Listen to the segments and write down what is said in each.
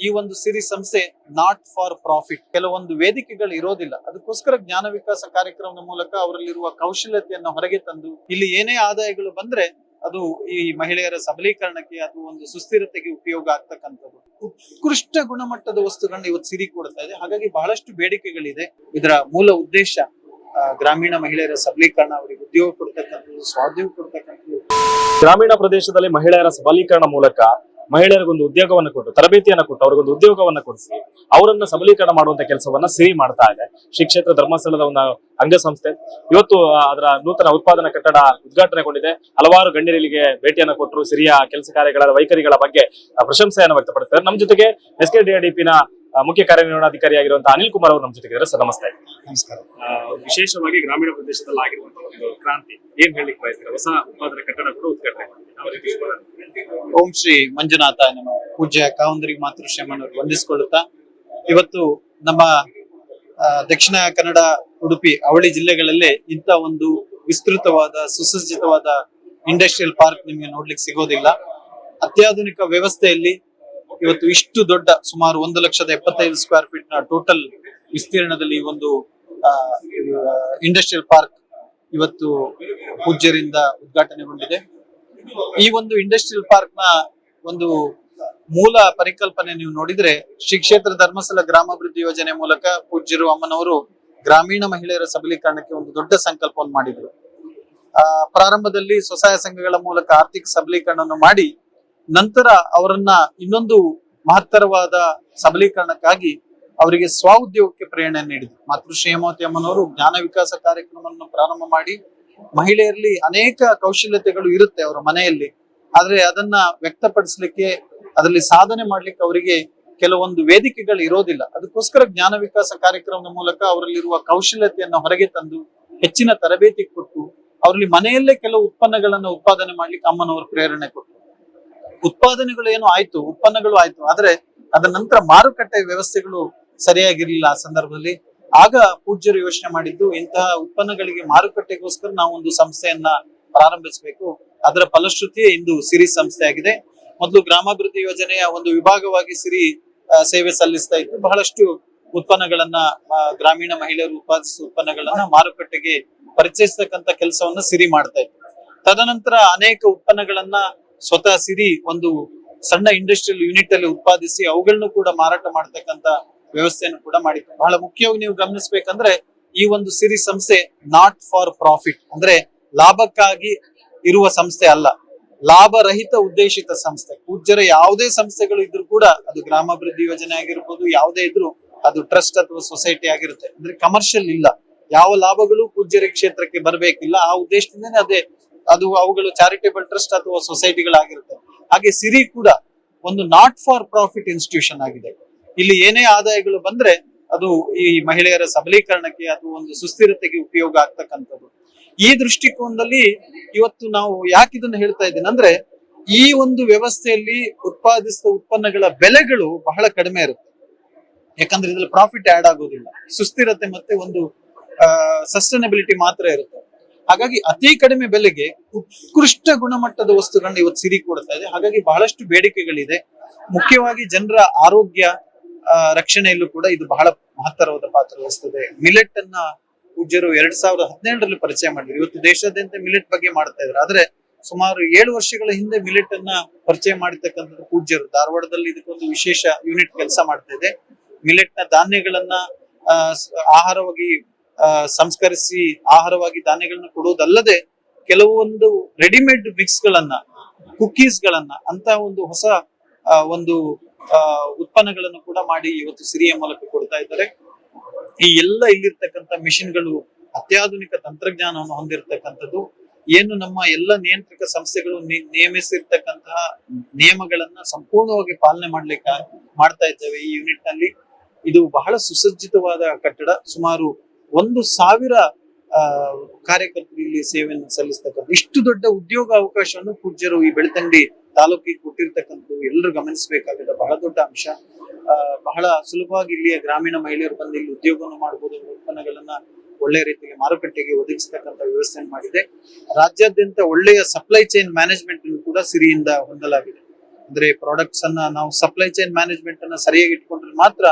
ಈ ಒಂದು ಸಿರಿ ಸಂಸ್ಥೆ ನಾಟ್ ಫಾರ್ ಪ್ರಾಫಿಟ್ ಕೆಲವೊಂದು ವೇದಿಕೆಗಳು ಇರೋದಿಲ್ಲ. ಅದಕ್ಕೋಸ್ಕರ ಜ್ಞಾನ ವಿಕಾಸ ಕಾರ್ಯಕ್ರಮದ ಮೂಲಕ ಅವರಲ್ಲಿರುವ ಕೌಶಲ್ಯತೆಯನ್ನು ಹೊರಗೆ ತಂದು, ಇಲ್ಲಿ ಏನೇ ಆದಾಯಗಳು ಬಂದ್ರೆ ಅದು ಈ ಮಹಿಳೆಯರ ಸಬಲೀಕರಣಕ್ಕೆ ಅಥವಾ ಒಂದು ಸುಸ್ಥಿರತೆಗೆ ಉಪಯೋಗ ಆಗ್ತಕ್ಕಂಥದ್ದು. ಉತ್ಕೃಷ್ಟ ಗುಣಮಟ್ಟದ ವಸ್ತುಗಳನ್ನ ಇವತ್ತು ಸಿರಿ ಕೊಡ್ತಾ ಇದೆ. ಹಾಗಾಗಿ ಬಹಳಷ್ಟು ಬೇಡಿಕೆಗಳಿದೆ. ಇದರ ಮೂಲ ಉದ್ದೇಶ ಗ್ರಾಮೀಣ ಮಹಿಳೆಯರ ಸಬಲೀಕರಣ, ಅವರಿಗೆ ಉದ್ಯೋಗ ಕೊಡ್ತಕ್ಕಂಥದ್ದು ಸ್ವಾದ್ಯೋಗ ಕೊಡ್ತಕ್ಕಂಥದ್ದು. ಗ್ರಾಮೀಣ ಪ್ರದೇಶದಲ್ಲಿ ಮಹಿಳೆಯರ ಸಬಲೀಕರಣ ಮೂಲಕ ಮಹಿಳೆಯರಿಗೊಂದು ಉದ್ಯೋಗವನ್ನು ಕೊಟ್ಟು, ತರಬೇತಿಯನ್ನು ಕೊಟ್ಟು, ಅವ್ರಿಗೊಂದು ಉದ್ಯೋಗವನ್ನ ಕೊಡಿಸಿ, ಅವರನ್ನ ಸಬಲೀಕರಣ ಮಾಡುವಂತ ಕೆಲಸವನ್ನ ಸಿರಿ ಮಾಡ್ತಾ ಇದೆ. ಶ್ರೀ ಕ್ಷೇತ್ರ ಧರ್ಮಸ್ಥಳದ ಒಂದು ಅಂಗಸಂಸ್ಥೆ. ಇವತ್ತು ಅದರ ನೂತನ ಉತ್ಪಾದನಾ ಕಟ್ಟಡ ಉದ್ಘಾಟನೆಗೊಂಡಿದೆ. ಹಲವಾರು ಗಣ್ಯರಿಗೆ ಭೇಟಿಯನ್ನು ಕೊಟ್ಟರು ಸಿರಿಯ ಕೆಲಸ ಕಾರ್ಯಗಳ ವೈಖರಿಗಳ ಬಗ್ಗೆ ಪ್ರಶಂಸೆಯನ್ನು ವ್ಯಕ್ತಪಡಿಸ್ತಾರೆ ನಮ್ಮ ಜೊತೆಗೆ ಎಸ್ ಕೆ ಡಿಆರ್ಡಿಪಿನ ಮುಖ್ಯ ಕಾರ್ಯನಿರ್ವಹಣಾಧಿಕಾರಿಯಾಗಿರುವಂತಹ ಅನಿಲ್ ಕುಮಾರ್ ಅವರು ನಮ್ಮ ಜೊತೆಗಿದ್ದಾರೆ. ಸರ್, ನಮಸ್ತೆ. ನಮಸ್ಕಾರ. ವಿಶೇಷವಾಗಿ ಗ್ರಾಮೀಣ ಪ್ರದೇಶದಲ್ಲಿ ಆಗಿರುವಂತಹ ಒಂದು ಕ್ರಾಂತಿ. ಏನ್ ಹೇಳಲಿಕ್ಕೆ ಬಯಸ್ತಾರೆ? ಹೊಸ ಉತ್ಪಾದನೆ ಕಟ್ಟಡ ಕೂಡ ಉದ್ಘಾಟನೆ? ಓಂ ಶ್ರೀ ಮಂಜುನಾಥ ನಮ್ಮ ಪೂಜ್ಯ ಕಾವಂದ್ರಿ ಮಾತೃಶ್ರೀಮನವರು ವಂದಿಸಿಕೊಳ್ಳುತ್ತಾ ಇವತ್ತು ನಮ್ಮ ದಕ್ಷಿಣ ಕನ್ನಡ ಉಡುಪಿ ಅವಳಿ ಜಿಲ್ಲೆಗಳಲ್ಲೇ ಇಂಥ ಒಂದು ವಿಸ್ತೃತವಾದ ಸುಸಜ್ಜಿತವಾದ ಇಂಡಸ್ಟ್ರಿಯಲ್ ಪಾರ್ಕ್ ನಿಮಗೆ ನೋಡ್ಲಿಕ್ಕೆ ಸಿಗೋದಿಲ್ಲ. ಅತ್ಯಾಧುನಿಕ ವ್ಯವಸ್ಥೆಯಲ್ಲಿ ಇವತ್ತು ಇಷ್ಟು ದೊಡ್ಡ ಸುಮಾರು ಒಂದು ಲಕ್ಷದ ಎಪ್ಪತ್ತೈದು ಸ್ಕ್ವೇರ್ ಫೀಟ್ನ ಟೋಟಲ್ ವಿಸ್ತೀರ್ಣದಲ್ಲಿ ಒಂದು ಇಂಡಸ್ಟ್ರಿಯಲ್ ಪಾರ್ಕ್ ಇವತ್ತು ಪೂಜ್ಯರಿಂದ ಉದ್ಘಾಟನೆಗೊಂಡಿದೆ. ಈ ಒಂದು ಇಂಡಸ್ಟ್ರಿಯಲ್ ಪಾರ್ಕ್ನ ಒಂದು ಮೂಲ ಪರಿಕಲ್ಪನೆ ನೀವು ನೋಡಿದ್ರೆ ಶ್ರೀ ಕ್ಷೇತ್ರ ಧರ್ಮಸ್ಥಳ ಗ್ರಾಮಾಭಿವೃದ್ಧಿ ಯೋಜನೆ ಮೂಲಕ ಪೂಜ್ಯರು ಅಮ್ಮನವರು ಗ್ರಾಮೀಣ ಮಹಿಳೆಯರ ಸಬಲೀಕರಣಕ್ಕೆ ಒಂದು ದೊಡ್ಡ ಸಂಕಲ್ಪವನ್ನು ಮಾಡಿದ್ರು. ಆ, ಪ್ರಾರಂಭದಲ್ಲಿ ಸ್ವಸಹಾಯ ಸಂಘಗಳ ಮೂಲಕ ಆರ್ಥಿಕ ಸಬಲೀಕರಣವನ್ನು ಮಾಡಿ ನಂತರ ಅವರನ್ನ ಇನ್ನೊಂದು ಮಹತ್ತರವಾದ ಸಬಲೀಕರಣಕ್ಕಾಗಿ ಅವರಿಗೆ ಸ್ವ ಉದ್ಯೋಗಕ್ಕೆ ಪ್ರೇರಣೆ ನೀಡಿದ್ರು ಮಾತೃಶ್ರೀ ಹೇಮಾವತಿ ಅಮ್ಮನವರು ಜ್ಞಾನ ವಿಕಾಸ ಕಾರ್ಯಕ್ರಮವನ್ನು ಪ್ರಾರಂಭ ಮಾಡಿ ಮಹಿಳೆಯರಲ್ಲಿ ಅನೇಕ ಕೌಶಲ್ಯತೆಗಳು ಇರುತ್ತೆ ಅವರ ಮನೆಯಲ್ಲಿ. ಆದ್ರೆ ಅದನ್ನ ವ್ಯಕ್ತಪಡಿಸ್ಲಿಕ್ಕೆ, ಅದರಲ್ಲಿ ಸಾಧನೆ ಮಾಡ್ಲಿಕ್ಕೆ ಅವರಿಗೆ ಕೆಲವೊಂದು ವೇದಿಕೆಗಳು ಇರೋದಿಲ್ಲ. ಅದಕ್ಕೋಸ್ಕರ ಜ್ಞಾನ ವಿಕಾಸ ಕಾರ್ಯಕ್ರಮದ ಮೂಲಕ ಅವರಲ್ಲಿರುವ ಕೌಶಲ್ಯತೆಯನ್ನು ಹೊರಗೆ ತಂದು ಹೆಚ್ಚಿನ ತರಬೇತಿ ಕೊಟ್ಟು ಅವರಲ್ಲಿ ಮನೆಯಲ್ಲೇ ಕೆಲವು ಉತ್ಪನ್ನಗಳನ್ನು ಉತ್ಪಾದನೆ ಮಾಡ್ಲಿಕ್ಕೆ ಅಮ್ಮನವರು ಪ್ರೇರಣೆ ಕೊಟ್ಟರು. ಉತ್ಪಾದನೆಗಳು ಏನು ಆಯ್ತು, ಉತ್ಪನ್ನಗಳು ಆಯ್ತು, ಆದ್ರೆ ಅದರ ನಂತರ ಮಾರುಕಟ್ಟೆ ವ್ಯವಸ್ಥೆಗಳು ಸರಿಯಾಗಿರ್ಲಿಲ್ಲ ಆ ಸಂದರ್ಭದಲ್ಲಿ. ಆಗ ಪೂಜ್ಯರು ಯೋಚನೆ ಮಾಡಿದ್ದು, ಇಂತಹ ಉತ್ಪನ್ನಗಳಿಗೆ ಮಾರುಕಟ್ಟೆಗೋಸ್ಕರ ನಾವು ಒಂದು ಸಂಸ್ಥೆಯನ್ನ ಪ್ರಾರಂಭಿಸಬೇಕು. ಅದರ ಫಲಶ್ರುತಿಯೇ ಇಂದು ಸಿರಿ ಸಂಸ್ಥೆ ಆಗಿದೆ ಮೊದಲು ಗ್ರಾಮಾಭಿವೃದ್ಧಿ ಯೋಜನೆಯ ಒಂದು ವಿಭಾಗವಾಗಿ ಸಿರಿ ಸೇವೆ ಸಲ್ಲಿಸ್ತಾ ಇತ್ತು. ಬಹಳಷ್ಟು ಉತ್ಪನ್ನಗಳನ್ನ ಗ್ರಾಮೀಣ ಮಹಿಳೆಯರು ಉತ್ಪಾದಿಸುವ ಉತ್ಪನ್ನಗಳನ್ನ ಮಾರುಕಟ್ಟೆಗೆ ಪರಿಚಯಿಸತಕ್ಕಂತ ಕೆಲಸವನ್ನ ಸಿರಿ ಮಾಡ್ತಾ ಇತ್ತು. ತದನಂತರ ಅನೇಕ ಉತ್ಪನ್ನಗಳನ್ನ ಸ್ವತಃ ಸಿರಿ ಒಂದು ಸಣ್ಣ ಇಂಡಸ್ಟ್ರಿಯಲ್ ಯೂನಿಟ್ ಅಲ್ಲಿ ಉತ್ಪಾದಿಸಿ ಅವುಗಳನ್ನು ಕೂಡ ಮಾರಾಟ ಮಾಡ್ತಕ್ಕಂತ ವ್ಯವಸ್ಥೆಯನ್ನು ಕೂಡ ಮಾಡಿತ್ತು ಬಹಳ ಮುಖ್ಯವಾಗಿ ನೀವು ಗಮನಿಸ್ಬೇಕಂದ್ರೆ ಈ ಒಂದು ಸಿರಿ ಸಂಸ್ಥೆ ನಾಟ್ ಫಾರ್ ಪ್ರಾಫಿಟ್ ಅಂದ್ರೆ ಲಾಭಕ್ಕಾಗಿ ಇರುವ ಸಂಸ್ಥೆ ಅಲ್ಲ. ಲಾಭರಹಿತ ಉದ್ದೇಶಿತ ಸಂಸ್ಥೆ. ಪೂಜ್ಯರ ಯಾವುದೇ ಸಂಸ್ಥೆಗಳು ಇದ್ರೂ ಕೂಡ ಅದು ಗ್ರಾಮಾಭಿವೃದ್ಧಿ ಯೋಜನೆ ಆಗಿರ್ಬೋದು, ಯಾವುದೇ ಇದ್ರೂ ಅದು ಟ್ರಸ್ಟ್ ಅಥವಾ ಸೊಸೈಟಿ ಆಗಿರುತ್ತೆ. ಅಂದ್ರೆ ಕಮರ್ಷಿಯಲ್ ಇಲ್ಲ. ಯಾವ ಲಾಭಗಳು ಪೂಜ್ಯರ ಕ್ಷೇತ್ರಕ್ಕೆ ಬರಬೇಕಿಲ್ಲ, ಆ ಉದ್ದೇಶದಿಂದನೇ ಅದೇ, ಅದು ಅವುಗಳು ಚಾರಿಟೇಬಲ್ ಟ್ರಸ್ಟ್ ಅಥವಾ ಸೊಸೈಟಿಗಳಾಗಿರುತ್ತೆ ಹಾಗೆ ಸಿರಿ ಕೂಡ ಒಂದು ನಾಟ್ ಫಾರ್ ಪ್ರಾಫಿಟ್ ಇನ್ಸ್ಟಿಟ್ಯೂಷನ್ ಆಗಿದೆ. ಇಲ್ಲಿ ಏನೇ ಆದಾಯಗಳು ಬಂದ್ರೆ ಅದು ಈ ಮಹಿಳೆಯರ ಸಬಲೀಕರಣಕ್ಕೆ ಅದು ಒಂದು ಸುಸ್ಥಿರತೆಗೆ ಉಪಯೋಗ ಆಗ್ತಕ್ಕಂಥದ್ದು. ಈ ದೃಷ್ಟಿಕೋನದಲ್ಲಿ ಇವತ್ತು ನಾವು ಯಾಕೆ ಇದನ್ನ ಹೇಳ್ತಾ ಇದ್ದೇನೆ ಅಂದ್ರೆ ಈ ಒಂದು ವ್ಯವಸ್ಥೆಯಲ್ಲಿ ಉತ್ಪಾದಿಸಿದ ಉತ್ಪನ್ನಗಳ ಬೆಲೆಗಳು ಬಹಳ ಕಡಿಮೆ ಇರುತ್ತೆ. ಯಾಕಂದ್ರೆ ಇದ್ರಲ್ಲಿ ಪ್ರಾಫಿಟ್ ಆಡ್ ಆಗೋದಿಲ್ಲ. ಸುಸ್ಥಿರತೆ ಮತ್ತೆ ಒಂದು ಸಸ್ಟೈನಬಿಲಿಟಿ ಮಾತ್ರ ಇರುತ್ತೆ. ಹಾಗಾಗಿ ಅತಿ ಕಡಿಮೆ ಬೆಲೆಗೆ ಉತ್ಕೃಷ್ಟ ಗುಣಮಟ್ಟದ ವಸ್ತುಗಳನ್ನ ಇವತ್ತು ಸಿರಿ ಕೊಡ್ತಾ ಇದೆ. ಹಾಗಾಗಿ ಬಹಳಷ್ಟು ಬೇಡಿಕೆಗಳಿದೆ. ಮುಖ್ಯವಾಗಿ ಜನರ ಆರೋಗ್ಯ ರಕ್ಷಣೆಯಲ್ಲೂ ಕೂಡ ಇದು ಬಹಳ ಮಹತ್ತರವಾದ ಪಾತ್ರ ವಹಿಸ್ತದೆ. ಮಿಲೆಟ್ ಅನ್ನ ಪೂಜ್ಯರು ಎರಡ್ ಸಾವಿರದ ಹದಿನೆಂಟರಲ್ಲಿ ಪರಿಚಯ ಮಾಡಿದ್ರು. ಇವತ್ತು ದೇಶಾದ್ಯಂತ ಮಿಲೆಟ್ ಬಗ್ಗೆ ಮಾಡ್ತಾ ಇದ್ರು ಆದ್ರೆ ಸುಮಾರು ಏಳು ವರ್ಷಗಳ ಹಿಂದೆ ಮಿಲೆಟ್ ಅನ್ನ ಪರಿಚಯ ಮಾಡಿರ್ತಕ್ಕಂಥದ್ದು ಪೂಜ್ಯರು. ಧಾರವಾಡದಲ್ಲಿ ಇದಕ್ಕೊಂದು ವಿಶೇಷ ಯೂನಿಟ್ ಕೆಲಸ ಮಾಡ್ತಾ ಇದೆ. ಮಿಲೆಟ್ನ ಧಾನ್ಯಗಳನ್ನ ಆಹಾರವಾಗಿ ಸಂಸ್ಕರಿಸಿ ಆಹಾರವಾಗಿ ಧಾನ್ಯಗಳನ್ನ ಕೊಡುವುದಲ್ಲದೆ ಕೆಲವೊಂದು ರೆಡಿಮೇಡ್ ಮಿಕ್ಸ್ ಗಳನ್ನ ಕುಕೀಸ್ ಗಳನ್ನ ಅಂತ ಒಂದು ಹೊಸ ಒಂದು ಉತ್ಪನ್ನಗಳನ್ನು ಕೂಡ ಮಾಡಿ ಇವತ್ತು ಸಿರಿಯ ಮೂಲಕ ಕೊಡ್ತಾ ಇದ್ದಾರೆ. ಈ ಎಲ್ಲ ಇಲ್ಲಿರ್ತಕ್ಕಂಥ ಮಿಷಿನ್ಗಳು ಅತ್ಯಾಧುನಿಕ ತಂತ್ರಜ್ಞಾನವನ್ನು ಹೊಂದಿರತಕ್ಕಂಥದ್ದು, ಏನು ನಮ್ಮ ಎಲ್ಲ ನಿಯಂತ್ರಕ ಸಂಸ್ಥೆಗಳು ನಿಯಮಿಸಿರ್ತಕ್ಕಂತಹ ನಿಯಮಗಳನ್ನ ಸಂಪೂರ್ಣವಾಗಿ ಪಾಲನೆ ಮಾಡ್ಲಿಕ್ಕೆ, ಮಾಡ್ತಾ ಇದ್ದೇವೆ ಈ ಯೂನಿಟ್ನಲ್ಲಿ ಇದು ಬಹಳ ಸುಸಜ್ಜಿತವಾದ ಕಟ್ಟಡ, ಸುಮಾರು ಒಂದು ಸಾವಿರ ಕಾರ್ಯಕರ್ತರು ಇಲ್ಲಿ ಸೇವೆಯನ್ನು ಸಲ್ಲಿಸ್ತಕ್ಕಂಥ ಇಷ್ಟು ದೊಡ್ಡ ಉದ್ಯೋಗ ಅವಕಾಶವನ್ನು ಪೂಜ್ಯರು ಈ ಬೆಳ್ತಂಗಡಿ ತಾಲೂಕಿಗೆ ಕೊಟ್ಟಿರ್ತಕ್ಕಂಥದ್ದು ಎಲ್ಲರೂ ಗಮನಿಸಬೇಕಾಗಿದೆ. ಬಹಳ ದೊಡ್ಡ ಅಂಶ. ಬಹಳ ಸುಲಭವಾಗಿ ಇಲ್ಲಿಯ ಗ್ರಾಮೀಣ ಮಹಿಳೆಯರು ಬಂದು ಇಲ್ಲಿ ಉದ್ಯೋಗವನ್ನು ಮಾಡಬಹುದು ಉತ್ಪನ್ನಗಳನ್ನ ಒಳ್ಳೆ ರೀತಿಯಲ್ಲಿ ಮಾರುಕಟ್ಟೆಗೆ ಒದಗಿಸ್ತಕ್ಕಂಥ ವ್ಯವಸ್ಥೆಯನ್ನು ಮಾಡಿದೆ. ರಾಜ್ಯಾದ್ಯಂತ ಒಳ್ಳೆಯ ಸಪ್ಲೈ ಚೈನ್ ಮ್ಯಾನೇಜ್ಮೆಂಟ್ ಅನ್ನು ಕೂಡ ಸಿರಿಯಿಂದ ಹೊಂದಲಾಗಿದೆ. ಅಂದ್ರೆ ಪ್ರಾಡಕ್ಟ್ಸ್ ಅನ್ನ ನಾವು ಸಪ್ಲೈ ಚೈನ್ ಮ್ಯಾನೇಜ್ಮೆಂಟ್ ಅನ್ನ ಸರಿಯಾಗಿ ಇಟ್ಕೊಂಡ್ರೆ ಮಾತ್ರ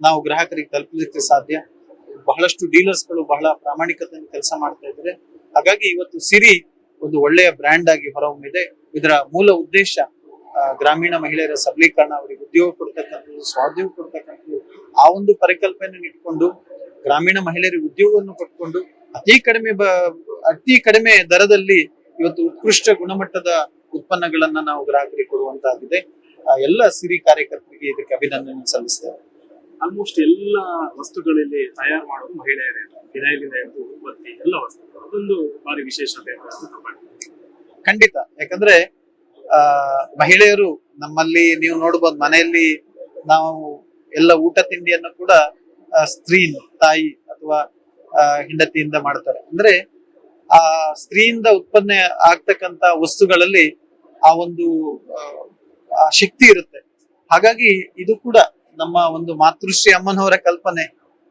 ನಾವು ಗ್ರಾಹಕರಿಗೆ ತಲುಪಲಿಕ್ಕೆ ಸಾಧ್ಯ. ಬಹಳಷ್ಟು ಡೀಲರ್ಸ್ಗಳು ಬಹಳ ಪ್ರಾಮಾಣಿಕತೆಯಿಂದ ಕೆಲಸ ಮಾಡ್ತಾ ಇದ್ದಾರೆ. ಹಾಗಾಗಿ ಇವತ್ತು ಸಿರಿ ಒಂದು ಒಳ್ಳೆಯ ಬ್ರ್ಯಾಂಡ್ ಆಗಿ ಹೊರಹೊಮ್ಮಿದೆ. ಇದರ ಮೂಲ ಉದ್ದೇಶ ಗ್ರಾಮೀಣ ಮಹಿಳೆಯರ ಸಬಲೀಕರಣ, ಅವರಿಗೆ ಉದ್ಯೋಗ ಕೊಡ್ತಕ್ಕಂಥದ್ದು ಸ್ವಾದ್ಯೋಗ ಕೊಡ್ತಕ್ಕಂಥದ್ದು, ಆ ಒಂದು ಪರಿಕಲ್ಪನೆಯನ್ನು ಇಟ್ಕೊಂಡು, ಗ್ರಾಮೀಣ ಮಹಿಳೆಯರಿಗೆ ಉದ್ಯೋಗವನ್ನು ಕೊಟ್ಕೊಂಡು, ಅತಿ ಕಡಿಮೆ ಅತಿ ಕಡಿಮೆ ದರದಲ್ಲಿ ಇವತ್ತು ಉತ್ಕೃಷ್ಟ ಗುಣಮಟ್ಟದ ಉತ್ಪನ್ನಗಳನ್ನ ನಾವು ಗ್ರಾಹಕರಿಗೆ ಕೊಡುವಂತಾಗಿದೆ. ಎಲ್ಲ ಸಿರಿ ಕಾರ್ಯಕರ್ತರಿಗೆ ಇದಕ್ಕೆ ಅಭಿನಂದನೆ ಸಲ್ಲಿಸ್ತೇವೆ ಆಲ್ಮೋಸ್ಟ್ ಎಲ್ಲ ವಸ್ತುಗಳಲ್ಲಿ ತಯಾರು ಮಾಡೋದು ಮಹಿಳೆಯರೇ ಹಿಡಿದು ಉತ್ಪತ್ತಿ ಎಲ್ಲ ವಸ್ತುಗಳು. ಅದೊಂದು ಬಾರಿ ವಿಶೇಷತೆ. ಖಂಡಿತ. ಯಾಕಂದ್ರೆ, ಆ, ಮಹಿಳೆಯರು ನಮ್ಮಲ್ಲಿ ನೀವು ನೋಡಬಹುದು ಮನೆಯಲ್ಲಿ ನಾವು ಎಲ್ಲ ಊಟ ತಿಂಡಿಯನ್ನು ಕೂಡ ಸ್ತ್ರೀ ತಾಯಿ ಅಥವಾ ಹೆಂಡತಿಯಿಂದ ಮಾಡ್ತಾರೆ. ಅಂದ್ರೆ, ಆ, ಸ್ತ್ರೀಯಿಂದ ಉತ್ಪನ್ನ ಆಗ್ತಕ್ಕಂತ ವಸ್ತುಗಳಲ್ಲಿ ಆ ಒಂದು ಶಕ್ತಿ ಇರುತ್ತೆ. ಹಾಗಾಗಿ ಇದು ಕೂಡ ನಮ್ಮ ಒಂದು ಮಾತೃಶ್ರೀ ಅಮ್ಮನವರ ಕಲ್ಪನೆ,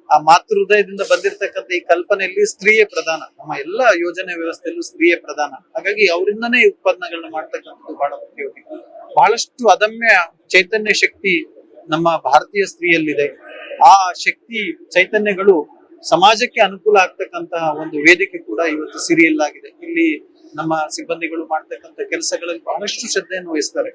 ಆ ಮಾತೃ ಹೃದಯದಿಂದ ಬಂದಿರತಕ್ಕಂಥ ಈ ಕಲ್ಪನೆಯಲ್ಲಿ ಸ್ತ್ರೀಯೇ ಪ್ರಧಾನ. ನಮ್ಮ ಎಲ್ಲ ಯೋಜನೆ ವ್ಯವಸ್ಥೆಯಲ್ಲೂ ಸ್ತ್ರೀಯೇ ಪ್ರಧಾನ. ಹಾಗಾಗಿ ಅವರಿಂದನೇ ಉತ್ಪನ್ನಗಳನ್ನ ಮಾಡ್ತಕ್ಕಂಥದ್ದು ಬಹಳ ಮುಖ್ಯವಾಗಿ ಬಹಳಷ್ಟು ಅದಮ್ಯ ಚೈತನ್ಯ ಶಕ್ತಿ ನಮ್ಮ ಭಾರತೀಯ ಸ್ತ್ರೀಯಲ್ಲಿದೆ. ಆ ಶಕ್ತಿ, ಚೈತನ್ಯಗಳು ಸಮಾಜಕ್ಕೆ ಅನುಕೂಲ ಆಗ್ತಕ್ಕಂತಹ ಒಂದು ವೇದಿಕೆ ಕೂಡ ಇವತ್ತು ಸಿರಿಯಲ್ಲಾಗಿದೆ. ಇಲ್ಲಿ ನಮ್ಮ ಸಿಬ್ಬಂದಿಗಳು ಮಾಡ್ತಕ್ಕಂಥ ಕೆಲಸಗಳಲ್ಲಿ ಬಹಳಷ್ಟು ಶ್ರದ್ಧೆಯನ್ನು ವಹಿಸ್ತಾರೆ.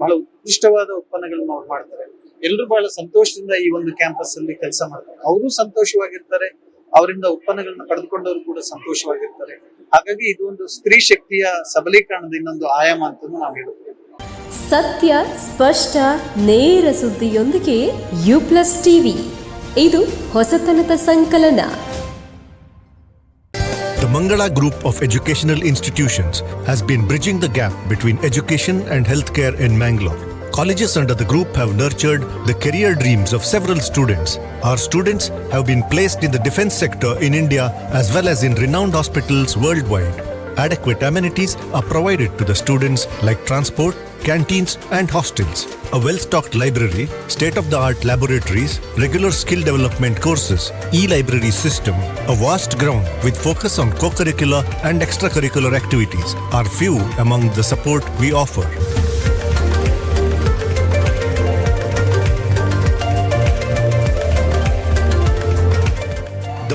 ಬಹಳ ಉತ್ಕೃಷ್ಟವಾದ ಉತ್ಪನ್ನಗಳನ್ನು ಅವ್ರು ಮಾಡ್ತಾರೆ. ಎಲ್ಲರೂ ಬಹಳ ಸಂತೋಷದಿಂದ ಈ ಒಂದು ಕ್ಯಾಂಪಸ್ ಅಲ್ಲಿ ಕೆಲಸ ಮಾಡ್ತಾರೆ. ಅವರು ಸಂತೋಷವಾಗಿರ್ತಾರೆ ಅವರಿಂದ ಉತ್ಪನ್ನಗಳನ್ನ ಪಡೆದುಕೊಂಡವರು ಕೂಡ ಸಂತೋಷವಾಗಿರ್ತಾರೆ. ಹಾಗಾಗಿ ಇದು ಒಂದು ಸ್ತ್ರೀ ಶಕ್ತಿಯ ಸಬಲೀಕರಣದ ಇನ್ನೊಂದು ಆಯಾಮ ಅಂತ ನಾವು ಹೇಳುತ್ತೇವೆ ಸತ್ಯ ಸ್ಪಷ್ಟ ನೇರ ಸುದ್ದಿಯೊಂದಿಗೆ ಯು ಪ್ಲಸ್ ಟಿವಿ. ಇದು ಹೊಸತನದ ಸಂಕಲನ. The Mangala Group of Educational Institutions has been bridging the gap between education and healthcare in Mangalore. Colleges under the group have nurtured the career dreams of several students. Our students have been placed in the defense sector in India as well as in renowned hospitals worldwide. Adequate amenities are provided to the students like transport, canteens, and hostels. A well stocked library, state of the art laboratories, regular skill development courses, e library system, a vast ground with focus on co curricular and extracurricular activities are few among the support we offer.